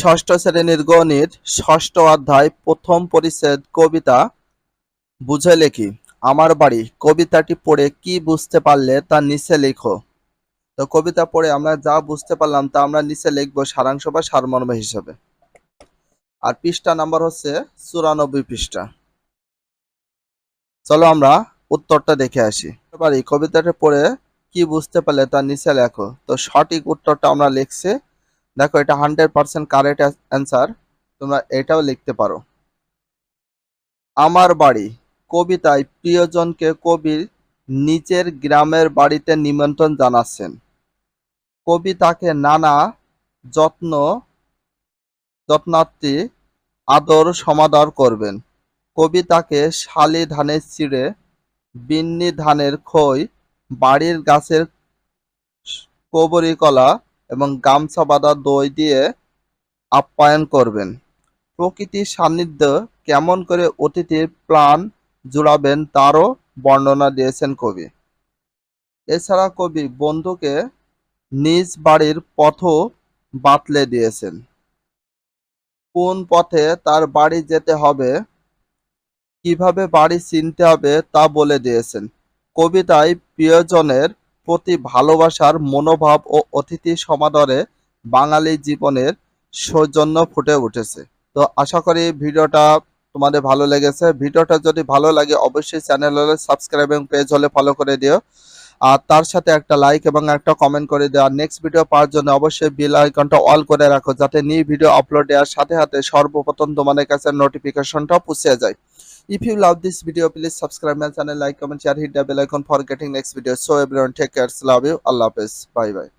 ষষ্ঠ শ্রেণির গণিত, ষষ্ঠ অধ্যায়, প্রথম পরিচ্ছেদ কবিতা, বুঝে লেখি। আমার বাড়ি, কবিতাটি পড়ে কি বুঝতে পারলে তা নিচে লেখো। তো কবিতা পড়ে আমরা যা বুঝতে পারলাম তা আমরা নিচে লিখব সারাংশ বা সারমর্ম হিসাবে। আর পৃষ্ঠা নাম্বার হচ্ছে চুরানব্বই পৃষ্ঠা। চলো আমরা উত্তরটা দেখে আসি। বাড়ি, কবিতাটা পড়ে কি বুঝতে পারলে তা নিচে লেখো। তো সঠিক উত্তরটা আমরা লিখছি দেখো, এটা হান্ড্রেড পার্সেন্ট কারেক্ট অ্যান্সার তোমরা এটাও লিখতে পারো। আমার বাড়ি, কবিতায় প্রিয়জনকে কবির নিচের গ্রামের বাড়িতে নিমন্ত্রণ জানাচ্ছেন। কবি তাকে নানা যত্ন, যত্নার্থী আদর সমাদর করবেন। কবি তাকে শালি ধানের চিড়ে বিন্নি ধানের খই, বাড়ির গাছের কবরী কলা এবং গামছা বাঁধা দই দিয়ে আপ্যায়ন করবেন। প্রকৃতির সান্নিধ্য কেমন করে অতিথির প্রাণ জুড়াবেন তারও বর্ণনা দিয়েছেন কবি। এছাড়া কবি বন্ধুকে নিজ বাড়ির পথও বাতলে দিয়েছেন। কোন পথে তার বাড়ি যেতে হবে, কীভাবে বাড়ি চিনতে হবে তা বলে দিয়েছেন। কবিতায় প্রিয়জনের প্রতি ভালোবাসার মনোভাব ও অতিথি সমাদরে বাঙালি জীবনের সৌজন্য ফুটে উঠেছে। তো আশা করি ভিডিওটা তোমাদের ভালো লেগেছে। ভিডিওটা যদি ভালো লাগে, অবশ্যই চ্যানেল হলে সাবস্ক্রাইব এবং পেজ হলে ফলো করে দিও। আর তার সাথে একটা লাইক এবং একটা কমেন্ট করে দিও। আর নেক্সট ভিডিও পাওয়ার জন্য অবশ্যই বেল আইকনটা অল করে রাখো, যাতে নিউ ভিডিও আপলোড দেওয়ার সাথে সাথে সর্বপ্রথম তোমাদের কাছে নোটিফিকেশনটা পৌঁছে যায়। If you love this video, please subscribe my channel, like, comment, share, hit the bell icon for getting next video. So everyone take care. Love you. Allah Hafiz. Bye bye.